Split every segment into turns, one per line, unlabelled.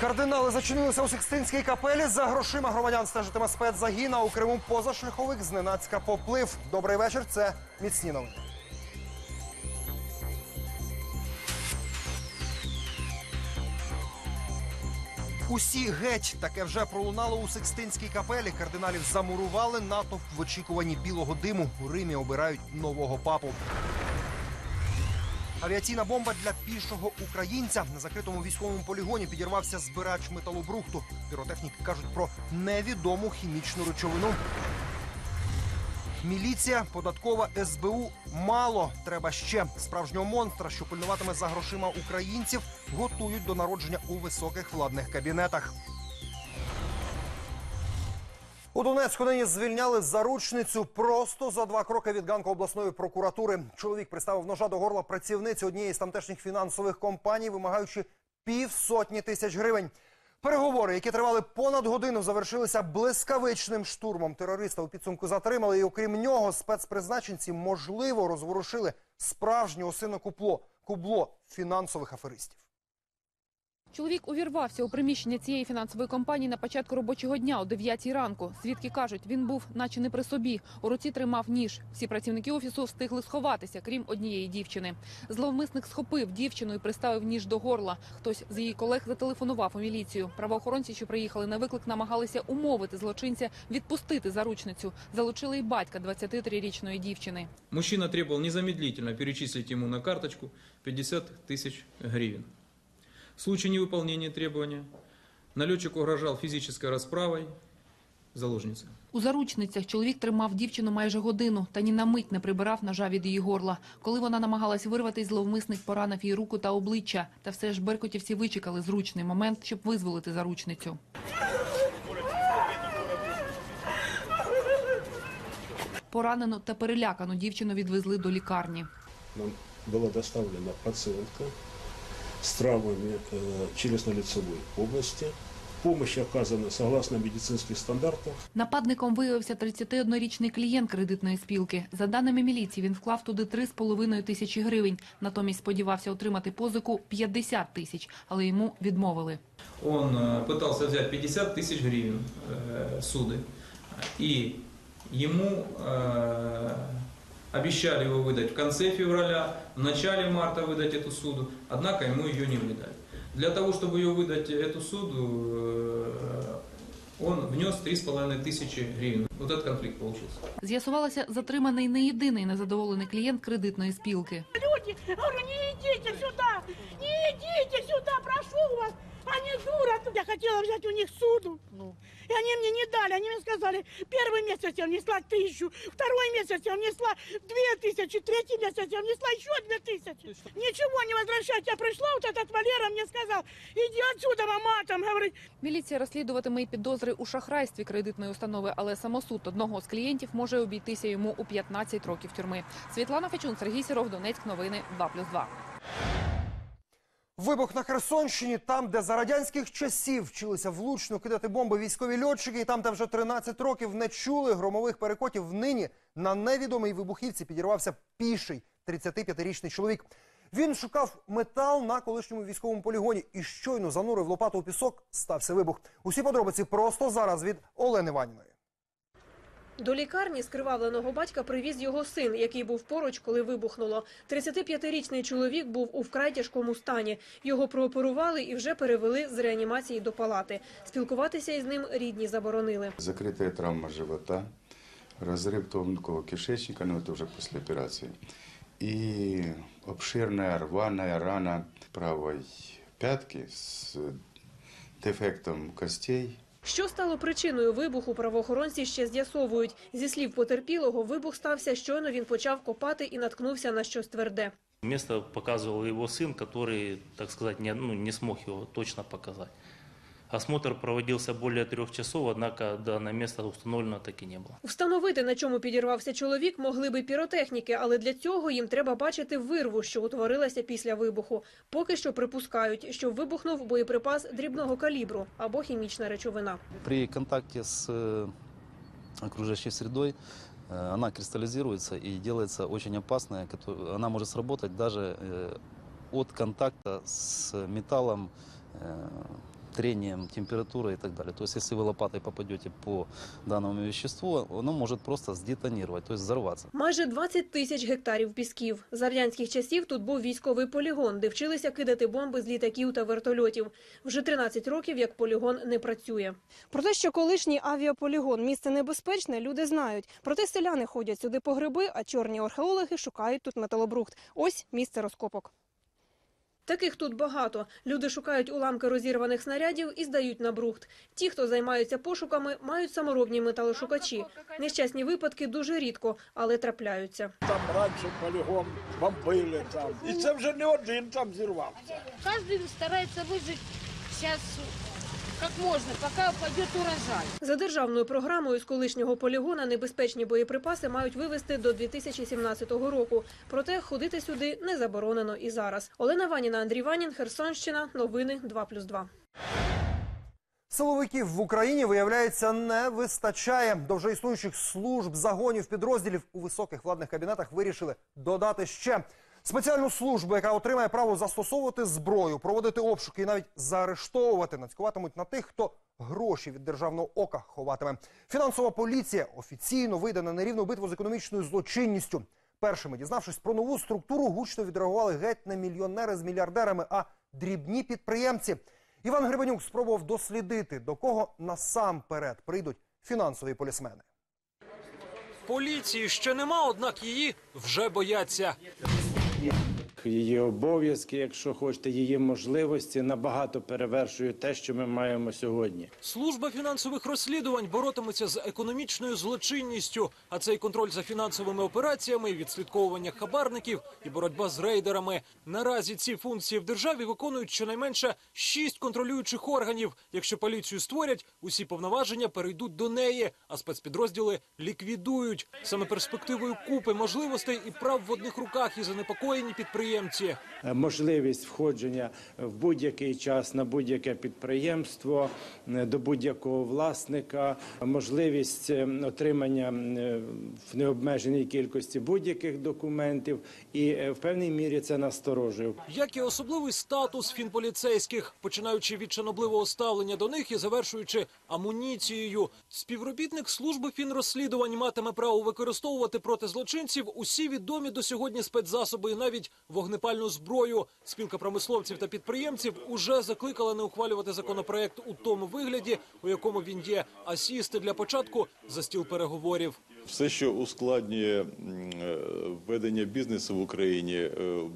Кардинали зачинилися у Сикстинській капелі. За грошима громадян стежитиме спецзагін, а у Криму позашляховик зненацька поплив. Добрий вечір. Це міцні новини. Усі геть таке вже пролунало у Сикстинській капелі. Кардиналів замурували натовп в очікуванні білого диму. У Римі обирають нового папу. Авіаційна бомба для пішого українця на закритому військовому полігоні підірвався збирач металобрухту. Піротехніки кажуть про невідому хімічну речовину. Міліція, податкова СБУ мало. Треба ще справжнього монстра, що пильнуватиме за грошима українців, готують до народження у високих владних кабінетах. У Донецьку нині звільняли заручницю просто за два кроки від ганку обласної прокуратури. Чоловік приставив ножа до горла працівниці однієї з тамтешніх фінансових компаній, вимагаючи півсотні тисяч гривень. Переговори, які тривали понад годину, завершилися блискавичним штурмом. Терориста у підсумку затримали, і окрім нього, спецпризначенці можливо розворушили справжнє осине кубло фінансових аферистів.
Чоловік увірвався у приміщення цієї фінансової компанії на початку робочого дня о 9 ранку. Свідки кажуть, він був наче не при собі. У руці тримав ніж. Всі працівники офісу встигли сховатися, крім однієї дівчини. Зловмисник схопив дівчину і приставив ніж до горла. Хтось з її колег зателефонував у міліцію. Правоохоронці, що приїхали на виклик, намагалися умовити злочинця відпустити заручницю. Залучили й батька 23-річної дівчини.
Мужчина требовал незамедлительно перечислить ему на карточку 50 тысяч гривен В случае невыполнения требования налетчик угрожал физической расправой заложницы.
У заручницях чоловік тримав дівчину майже годину та ні на мить не прибирав ножа від її горла. Коли вона намагалась вирватись, зловмисник поранив їй руку та обличчя. Та все ж беркутівці вичекали зручний момент, щоб визволити заручницю. Поранену та перелякану дівчину відвезли до лікарні.
Нам была доставлена пациентка с травмами э, челюстно-лицевой области. Помощь оказана согласно медицинских стандартов.
Нападником виявився 31-річний клієнт кредитної спілки. За даними міліції, він вклав туди 3,5 тисячі гривень. Натомість сподівався отримати позику 50 тисяч, але йому відмовили.
Он э, пытался взять 50 тысяч гривен э, суды, и ему э, обещали его выдать в конце февраля, в начале марта выдать эту суду, однако ему ее не выдали. Для того, чтобы ее выдать, эту суду, э, он внес 3,5 тысячи гривен. Вот этот конфликт получился.
З'ясувалося, затриманий не єдиний незадоволений клієнт кредитної спілки.
люди. Говорю, не идите сюда, не идите сюда, прошу вас. Они дура. Я хотела взять у них суду. Ну. И они мне не дали. Они мне сказали, первый месяц я внесла тысячу, второй месяц я внесла две тысячи, третий месяц я внесла еще две тысячи. Ничего не возвращать. Я пришла, вот этот Валера мне сказал, иди отсюда, мама, там, говорит,
Міліція розслідуватиме і підозри у шахрайстві кредитної установи, але самосуд одного з клієнтів може обійтися йому у 15 років тюрми. Світлана Фечун, Сергій Сіров, Донецьк, новини 2+,2.
Вибух на Херсонщині, там, де за радянських часів вчилися влучно кидати бомби військові льотчики, і там, де вже 13 років не чули громових перекотів, нині на невідомій вибухівці підірвався піший 35-річний чоловік. Він шукав метал на колишньому військовому полігоні і щойно занурив лопату у пісок. Стався вибух. Усі подробиці просто зараз від Олени Ваніної.
До лікарні скривавленого батька привіз його син, який був поруч, коли вибухнуло. 35-річний чоловік був у вкрай тяжкому стані. Його прооперували і вже перевели з реанімації до палати. Спілкуватися із ним рідні заборонили.
Закрытая травма живота, разрыв тонкого кишечника, но это уже после операции. И обширная рваная рана правой пятки с дефектом костей.
Що стало причиною вибуху, правоохоронці ще з'ясовують. Зі слів потерпілого, вибух стався, щойно він почав копати і наткнувся на щось тверде.
Место показывал его сын, который, так сказать, не, ну, не смог его точно показать. Осмотр проводился более трех часов, однако данное место установлено так и не было.
Встановити, на чому підірвався чоловік, могли би піротехніки, але для цього їм треба бачити вирву, що утворилася після вибуху. Поки що припускають, що вибухнув боєприпас дрібного калібру або хімічна речовина.
При контакте с э, окружающей средой э, она кристаллизируется и делается очень опасная. кото- Она может сработать даже э, трением, температурой и так далее. То есть, если вы лопатой попадете по данному веществу, оно может просто сдетонировать, то есть взорваться.
Майже 20 тисяч гектарів пісків. За радянських часів тут був військовий полігон, де вчилися кидати бомби з літаків та вертольотів. Вже 13 років, як полігон не працює.
Про те, що колишній авіаполігон місце небезпечне, люди знають. Проте селяни ходять сюди по гриби, а чорні археологи шукають тут металобрухт. Ось місце розкопок.
Таких тут багато. Люди шукають уламки розірваних снарядів і здають на брухт. Ті, хто займаються пошуками, мають саморобні металошукачі. Нещасні випадки дуже рідко, але трапляються.
Там раніше полігон бомбили там. І це вже не один там зірвався.
Кожен старається вижити сейчас как можно, пока пойдет урожай.
За державною програмою з колишнього полігона небезпечні боєприпаси мають вивезти до 2017 року. Проте ходити сюди не заборонено і зараз. Олена Ваніна, Андрій Ванін, Херсонщина. Новини 2+,2.
Силовиків в Україні, виявляється, не вистачає. До вже існуючих служб, загонів, підрозділів у високих владних кабінетах вирішили додати ще спеціальну службу, яка отримає право застосовувати зброю, проводити обшуки і навіть заарештовувати. Нацькуватимуть на тих, хто гроші від державного ока ховатиме. Фінансова поліція офіційно вийде на нерівну битву з економічною злочинністю. Першими, дізнавшись про нову структуру, гучно відреагували геть не мільйонери з мільярдерами, а дрібні підприємці. Іван Гребенюк спробував дослідити, до кого насамперед прийдуть фінансові полісмени.
Поліції ще нема, однак її вже бояться. Yeah.
Її обов'язки, якщо хочете, її можливості набагато перевершують те, що ми маємо сьогодні.
Служба фінансових розслідувань боротиметься з економічною злочинністю, а це і контроль за фінансовими операціями, і відслідковування хабарників і боротьба з рейдерами. Наразі ці функції в державі виконують щонайменше шість контролюючих органів. Якщо поліцію створять, усі повноваження перейдуть до неї, а спецпідрозділи ліквідують. Саме перспективою купи можливостей і прав в одних руках і занепокоєні підприємці.
Е, Можливість входження в будь-який час на будь-яке підприємство е, до будь-якого власника, можливість е, отримання в необмеженій кількості будь-яких документів, і в певній мірі це насторожує.
Як і особливий статус фінполіцейських, починаючи від шанобливого ставлення до них і завершуючи амуніцією. Співробітник служби фінрозслідувань матиме право використовувати проти злочинців усі відомі до сьогодні спецзасоби і навіть вогнепальну зброю. Спілка промисловців та підприємців уже закликала не ухвалювати законопроект у тому вигляді, у якому він є, а сісти для початку за стіл переговорів.
Все, що ускладнює е, ведення бізнесу в Україні, е,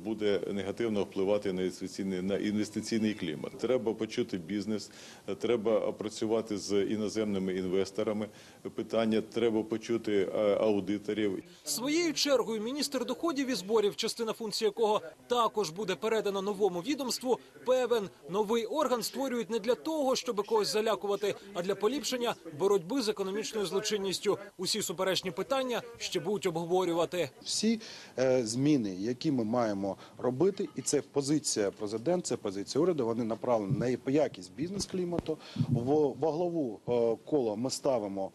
буде негативно впливати на інвестиційний, на інвестиційний клімат. Треба почути бізнес, треба опрацювати з іноземними інвесторами. Питання треба почути е, аудиторів.
Своєю чергою міністр доходів і зборів, частина функції якого також буде передана новому відомству, певен новий орган створюють не для того, щоб когось залякувати, а для поліпшення боротьби з економічною злочинністю. Усі суперечні питання ще будуть обговорювати.
всі е, зміни, які ми маємо робити, і це позиція президента, це позиція уряду. Вони направлені на якість бізнес-клімату. В во главу е, кола ми ставимо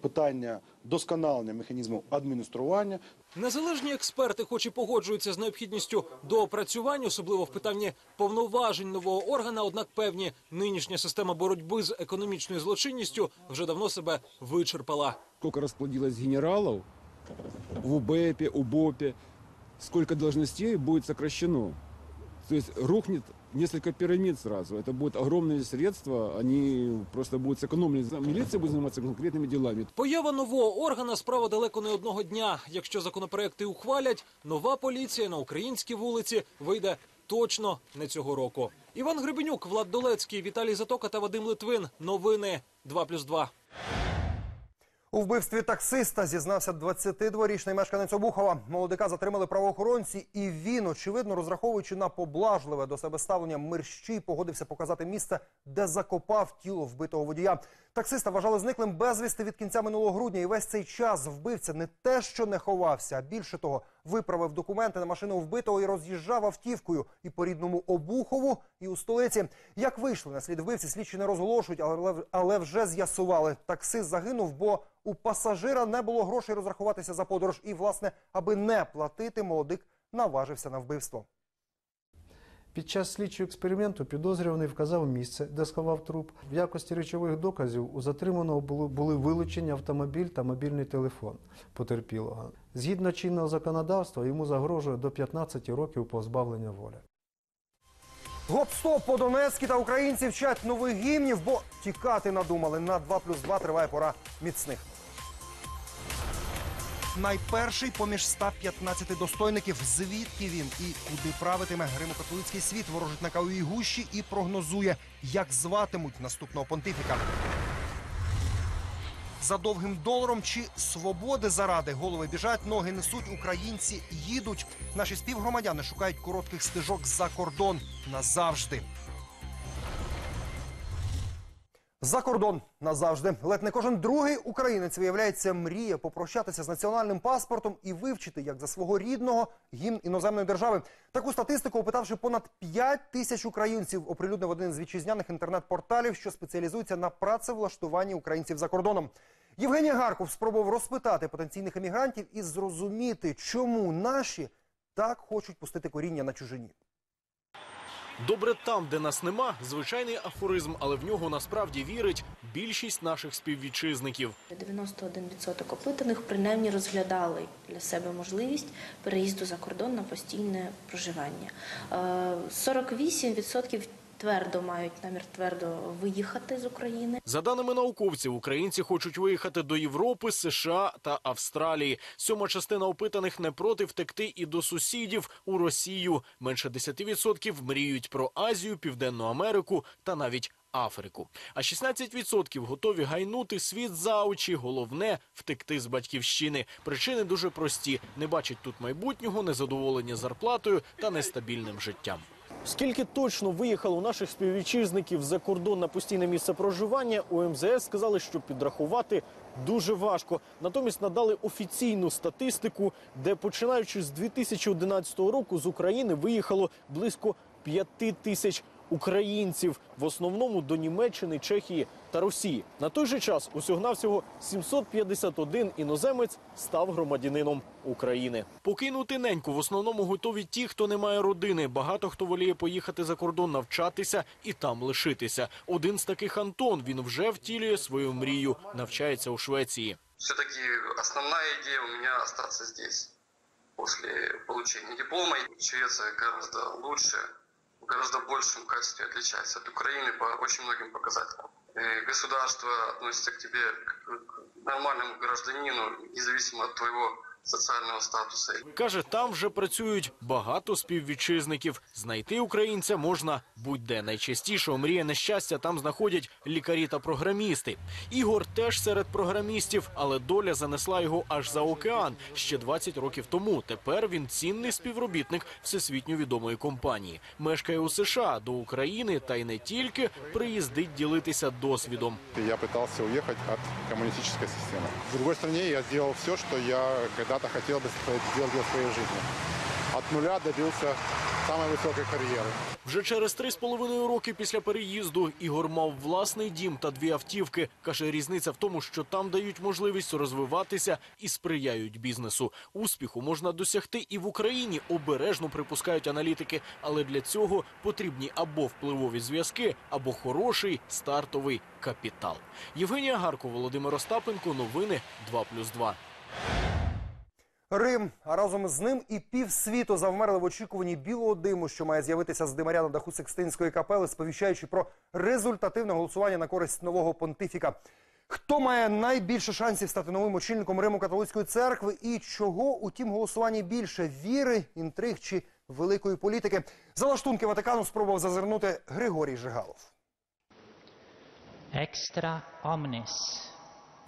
питання досконалення механізму адміністрування.
Незалежні експерти, хоч і погоджуються з необхідністю доопрацювань, особливо в питанні повноважень нового органа, однак певні нинішня система боротьби з економічною злочинністю вже давно себе вичерпала.
сколько расплодилось генералов в УБЭПе, УБОПе, сколько должностей будет сокращено. То есть рухнет несколько пирамид сразу. Это будут огромные средства, они просто будут сэкономлены. Милиция будет заниматься конкретными делами.
Поява нового органа справа далеко не одного дня. Якщо законопроекти ухвалять, нова поліція на українські вулиці вийде точно не цього року. Іван Гребенюк, Влад Долецький, Віталій Затока та Вадим Литвин. Новини 2+,2.
У вбивстві таксиста зізнався 22-річний мешканець Обухова. Молодика затримали правоохоронці, і він, очевидно, розраховуючи на поблажливе до себе ставлення мерщій, погодився показати місце, де закопав тіло вбитого водія. Таксиста вважали зниклим безвісти від кінця минулого грудня. І весь цей час вбивця не те, що не ховався, а більше того, виправив документи на машину вбитого і роз'їжджав автівкою і по рідному Обухову, і у столиці. Як вийшли на слід вбивці, слідчі не розголошують, але, але вже з'ясували. Таксист загинув, бо у пасажира не було грошей розрахуватися за подорож. І, власне, аби не платити, молодик наважився на вбивство.
Під час слідчого експерименту підозрюваний вказав місце, де сховав труп. В якості речових доказів у затриманого були, вилучені автомобіль та мобільний телефон потерпілого. Згідно чинного законодавства, йому загрожує до 15 років позбавлення волі.
Гоп-стоп по Донецькі та українці вчать нових гімнів, бо тікати надумали. На 2 плюс 2 триває пора міцних. Найперший поміж 115 достойників. Звідки він і куди правитиме гримо-католицький світ ворожить на кавовій гущі і прогнозує, як зватимуть наступного понтифіка. За довгим доларом чи свободи заради голови біжать, ноги несуть, українці їдуть. Наші співгромадяни шукають коротких стежок за кордон назавжди. За кордон назавжди. Ледь не кожен другий українець виявляється мріє попрощатися з національним паспортом і вивчити як за свого рідного гімн іноземної держави. Таку статистику, опитавши понад 5 тисяч українців, оприлюднив один з вітчизняних інтернет-порталів, що спеціалізується на працевлаштуванні українців за кордоном. Євгенія Гарков спробував розпитати потенційних емігрантів і зрозуміти, чому наші так хочуть пустити коріння на чужині.
Добре там, де нас нема, звичайний афоризм, але в нього насправді вірить більшість наших співвітчизників.
91% опитаних принаймні розглядали для себе можливість переїзду за кордон на постійне проживання. Е, 48% твердо мають намір твердо виїхати з України.
За даними науковців, українці хочуть виїхати до Європи, США та Австралії. Сьома частина опитаних не проти втекти і до сусідів у Росію. Менше 10% мріють про Азію, Південну Америку та навіть Африку. А 16% готові гайнути світ за очі. Головне втекти з батьківщини. Причини дуже прості: не бачать тут майбутнього, незадоволення зарплатою та нестабільним життям. Скільки точно виїхало наших співвітчизників за кордон на постійне місце проживання, у МЗС сказали, що підрахувати дуже важко. Натомість надали офіційну статистику, де починаючи з 2011 року з України виїхало близько 5 тисяч українців, в основному до Німеччини, Чехії та Росії. На той же час усього-навсього 751 іноземець став громадянином України. Покинути неньку в основному готові ті, хто не має родини. Багато хто воліє поїхати за кордон навчатися і там лишитися. Один з таких Антон. Він вже втілює свою мрію, навчається у Швеції.
Все-таки основная идея у меня остаться здесь. После получения диплома Швеция гораздо лучше, в гораздо большем качестве отличается от Украины по очень многим показателям. Государство относится к тебе к нормальному гражданину, независимо от твоего социального статуса.
Каже, там вже працюють багато співвітчизників. Знайти українця можна будь-де. Найчастіше омріє нещастя там знаходять лікарі та програмісти. Ігор теж серед програмістів, але доля занесла його аж за океан ще 20 років тому. Тепер він цінний співробітник всесвітньо відомої компанії. Мешкає у США до України та й не тільки приїздить ділитися досвідом.
Я пытался уехать от коммунистической системы. В другой стране я сделал все, что я когда-то хотел бы сделать для своей жизни. От нуля добился самой высокой карьеры.
Вже через три з половиною роки після переїзду Ігор мав власний дім та дві автівки. Каже, різниця в тому, що там дають можливість розвиватися і сприяють бізнесу. Успіху можна досягти і в Україні. Обережно припускають аналітики, але для цього потрібні або впливові зв'язки, або хороший стартовий капітал. Євгенія Гарко, Володимир Остапенко. Новини 2+,2.
Рим, а разом з ним і півсвіту завмерли в очікуванні білого диму, що має з'явитися з димаря на даху Секстинської капели, сповіщаючи про результативне голосування на користь нового понтифіка. Хто має найбільше шансів стати новим очільником Риму католицької церкви і чого у тім голосуванні більше віри, інтриг чи великої політики? За лаштунки Ватикану спробував зазирнути Григорій Жигалов.
Екстра омнес.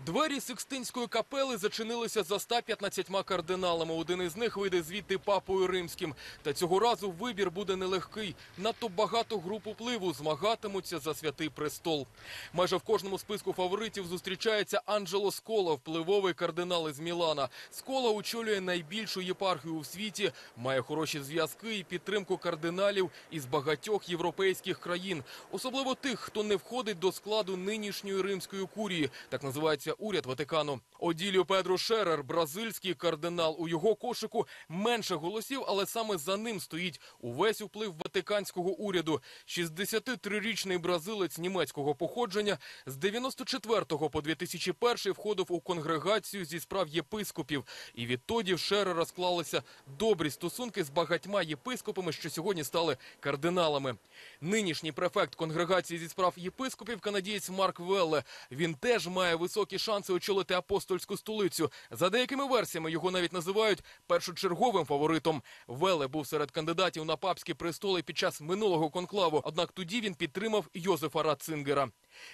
Двері Сикстинської капели зачинилися за 115 кардиналами. Один із них вийде звідти папою римським. Та цього разу вибір буде нелегкий. Надто багато груп впливу змагатимуться за святий престол. Майже в кожному списку фаворитів зустрічається Анджело Скола, впливовий кардинал із Мілана. Скола очолює найбільшу єпархію у світі, має хороші зв'язки і підтримку кардиналів із багатьох європейських країн, особливо тих, хто не входить до складу нинішньої римської курії, так називається відмовився уряд Ватикану. Оділіо Педро Шерер, бразильський кардинал. У його кошику менше голосів, але саме за ним стоїть увесь вплив ватиканського уряду. 63-річний бразилець німецького походження з 94 по 2001 входив у конгрегацію зі справ єпископів. І відтоді в Шерера склалися добрі стосунки з багатьма єпископами, що сьогодні стали кардиналами. Нинішній префект конгрегації зі справ єпископів канадієць Марк Велле. Він теж має високі шанси очолити апостольську столицю. За деякими версіями його навіть називають першочерговим фаворитом. Велле був серед кандидатів на папські престоли під час минулого конклаву. Однак тоді він підтримав Йозефа Ратцингера.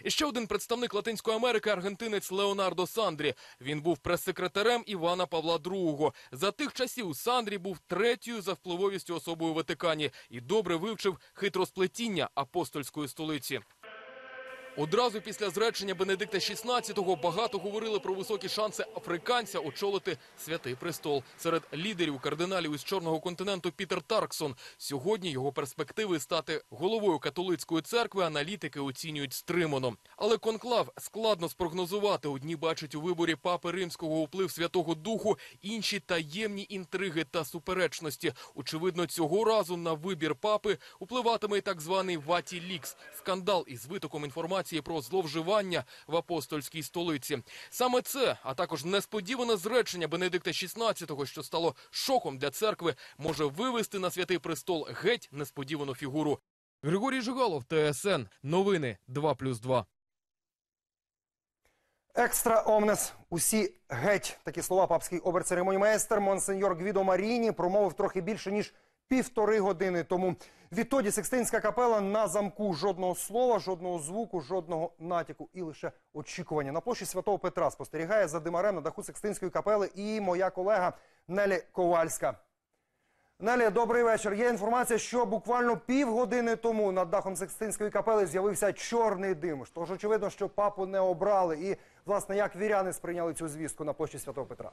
І ще один представник Латинської Америки, аргентинець Леонардо Сандрі. Він був прес-секретарем Івана Павла II. За тих часів Сандрі був третьою за впливовістю особою у Ватикані і добре вивчив хитросплетіння апостольської столиці. Одразу після зречення Бенедикта XVI багато говорили про високі шанси африканця очолити святий престол. Серед лідерів кардиналів із чорного континенту Пітер Тарксон. Сьогодні його перспективи стати головою католицької церкви аналітики оцінюють стримано. Але конклав складно спрогнозувати. Одні бачать у виборі папи римського вплив Святого Духу, інші таємні інтриги та суперечності. Очевидно, цього разу на вибір папи впливатиме й так званий Ваті Лікс скандал із витоком інформації про зловживання в апостольській столиці. Саме це, а також несподіване зречення Бенедикта XVI, що стало шоком для церкви, може вивести на святий престол геть несподівану фігуру. Григорій Жигалов, ТСН. Новини 2+,2.
Екстра омнес. Усі геть. Такі слова папський оберцеремонімейстер Монсеньор Гвідо Маріні промовив трохи більше ніж півтори години тому. Відтоді Секстинська капела на замку жодного слова, жодного звуку, жодного натяку і лише очікування. На площі Святого Петра спостерігає за димарем на даху Секстинської капели і моя колега Нелі Ковальська. Нелі, добрий вечір. Є інформація, що буквально півгодини тому над дахом Секстинської капели з'явився чорний дим. Тож очевидно, що папу не обрали. І, власне, як віряни сприйняли цю звістку на площі Святого Петра?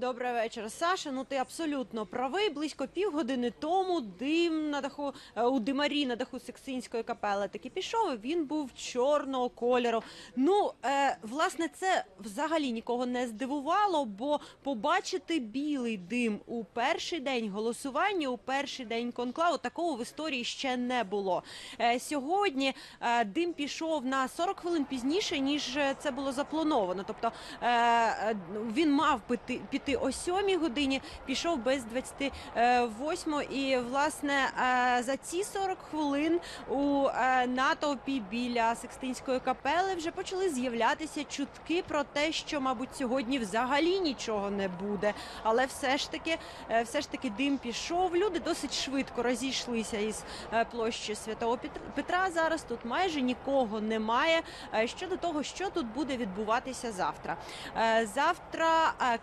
Добрий вечір, Саша. Ну ти абсолютно правий. Близько півгодини тому дим на даху е, у димарі на даху Сексинської капели таки пішов. Він був чорного кольору. Ну е, власне, це взагалі нікого не здивувало, бо побачити білий дим у перший день голосування, у перший день конклаву такого в історії ще не було. Е, сьогодні е, дим пішов на 40 хвилин пізніше ніж е, це було заплановано. Тобто е, е, він мав піти піти о 7 годині, пішов без 28 і власне е, за ці 40 хвилин у е, натовпі біля Секстинської капели вже почали з'являтися чутки про те, що, мабуть, сьогодні взагалі нічого не буде. Але все ж таки, е, все ж таки, дим пішов. Люди досить швидко розійшлися із е, площі Святого Петр- Петра. Зараз тут майже нікого немає. Е, Щодо того, що тут буде відбуватися завтра. Е, Завтра е,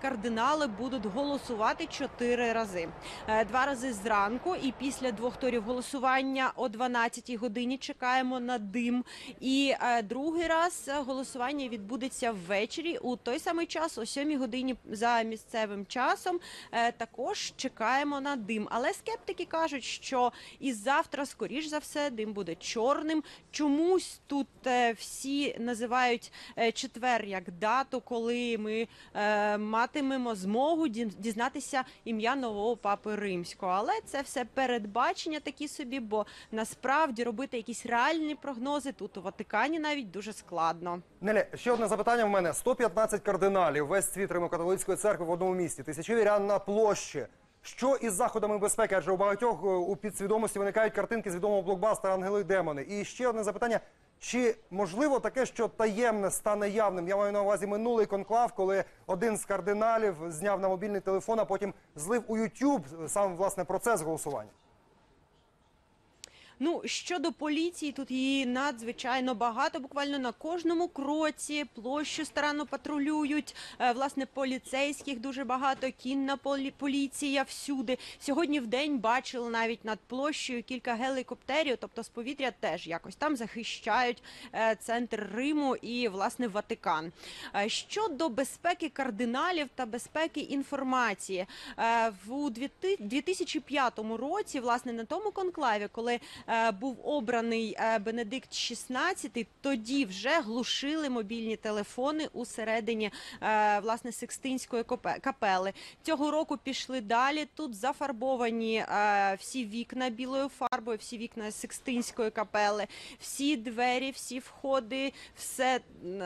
кардинали будуть голосувати чотири рази. Е, Два рази зранку, і після двох турів голосування о 12 годині чекаємо на дим. І е, другий раз е, голосування відбудеться ввечері у той самий час, о 7 годині за місцевим часом. Також чекаємо на дим. Але скептики кажуть, що і завтра, скоріш за все, дим буде чорним. Чомусь тут всі називають четвер як дату, коли ми матимемо змогу ді- дізнатися ім'я нового папи римського. Але це все передбачення такі собі, бо насправді робити якісь реальні прогнози тут у Ватикані навіть дуже складно.
Нелі, ще одне запитання в мене: 115 кардиналів, весь світ Римо-католицької церкви в одному місті, тисячі вірян на площі. Що із заходами безпеки? Адже у багатьох е, у підсвідомості виникають картинки з відомого блокбастера Ангели демони. І ще одне запитання: чи можливо таке, що таємне стане явним? Я маю на увазі минулий конклав, коли один з кардиналів зняв на мобільний телефон, а потім злив у YouTube сам власне процес голосування.
Ну щодо поліції, тут її надзвичайно багато. Буквально на кожному кроці площу старанно патрулюють. Е, Власне, поліцейських дуже багато. Кінна полі- поліція всюди. Сьогодні в день бачили навіть над площею кілька гелікоптерів, тобто з повітря теж якось там захищають е, центр Риму і власне Ватикан. Е, Щодо безпеки кардиналів та безпеки інформації, в у 2005 році, власне, на тому конклаві, коли був обраний е, Бенедикт XVI, тоді вже глушили мобільні телефони у середині е, власне Сикстинської копе- капели. Цього року пішли далі. Тут зафарбовані е, всі вікна білою фарбою, всі вікна Сикстинської капели, всі двері, всі входи, все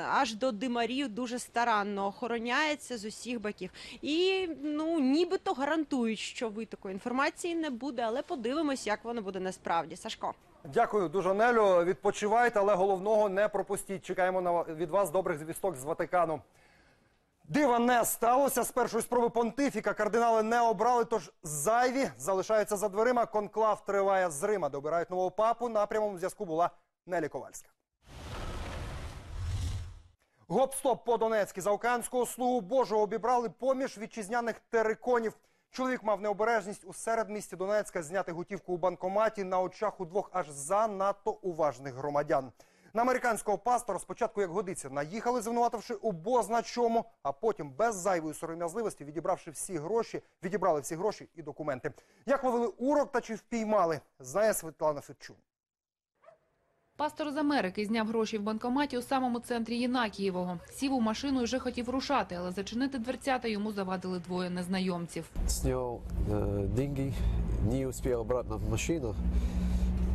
аж до димарів дуже старанно охороняється з усіх боків. І ну нібито гарантують, що витоку інформації не буде, але подивимось, як воно буде насправді. Сашко.
Дякую дуже, Нелю. Відпочивайте, але головного не пропустіть. Чекаємо на від вас добрих звісток з Ватикану. Дива не сталося. З першої спроби понтифіка кардинали не обрали, тож зайві залишаються за дверима. Конклав триває з Рима. Добирають нового папу. На прямому зв'язку була Нелі Ковальська. Гоп-стоп по Донецьки. Заокеанського слугу Божого обібрали поміж вітчизняних териконів. Чоловік мав необережність у середмісті Донецька зняти готівку у банкоматі на очах у двох аж занадто уважних громадян. На американського пастора спочатку, як годиться, наїхали, звинувативши у бозна чому, а потім без зайвої сором'язливості, відібравши всі гроші, відібрали всі гроші і документи. Як ловили урок та чи впіймали, знає Світлана Федчун.
Пастор з Америки зняв гроші в банкоматі у самому центрі Єнакієвого. Сів у машину і вже хотів рушати, але зачинити дверцята йому завадили двоє незнайомців.
снял э, деньги, не успел обратно в машину.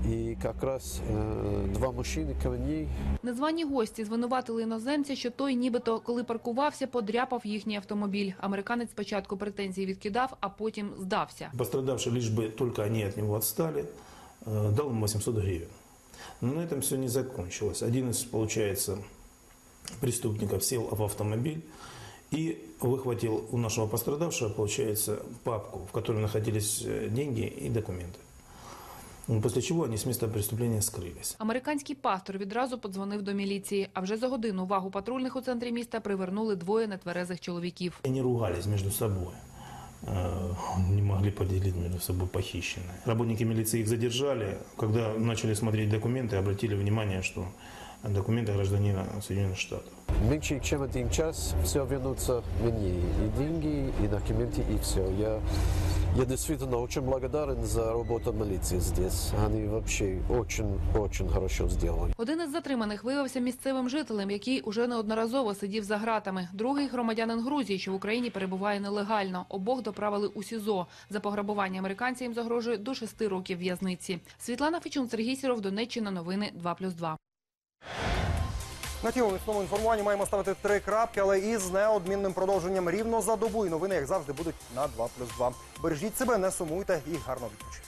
И как раз э, два мужчины ко мне
Незвані гості звинуватили іноземця, що той нібито, коли паркувався, подряпав їхній автомобіль. Американець спочатку претензії відкидав, а потім здався.
Пострадавший, лишь бы только они от него отстали, э, дал ему 800 гривен. Но на этом все не закончилось. Один из, получается, преступников сел в автомобиль и выхватил у нашего пострадавшего, получается, папку, в которой находились э, деньги и документы. Ну, После чего они с места преступления скрылись.
Американський пастор відразу подзвонив до міліції, а вже за годину увагу патрульних у центрі міста привернули двоє нетверезих чоловіків.
Они ругались между собой. Не могли поделить между собой похищенное. Работники милиции их задержали. Когда начали смотреть документы, обратили внимание, что документы гражданина Соединенных Штатов.
меньше чем один час все вернутся мне. И деньги, и документы, и все. Я, я действительно очень благодарен за работу милиции здесь. Они вообще очень-очень хорошо сделали.
Один із затриманих виявився місцевим жителем, який уже неодноразово сидів за ґратами. Другий громадянин Грузії, що в Україні перебуває нелегально. Обох доправили у СІЗО. За пограбування американця їм загрожує до шести років в'язниці. Світлана Фічун, Сергій Сіров, Донеччина. Новини 2+,2.
На цьому міцному інформуванні маємо ставити три крапки, але із неодмінним продовженням рівно за добу. І новини, як завжди, будуть на 2+,2. Бережіть себе, не сумуйте і гарно відпочинку.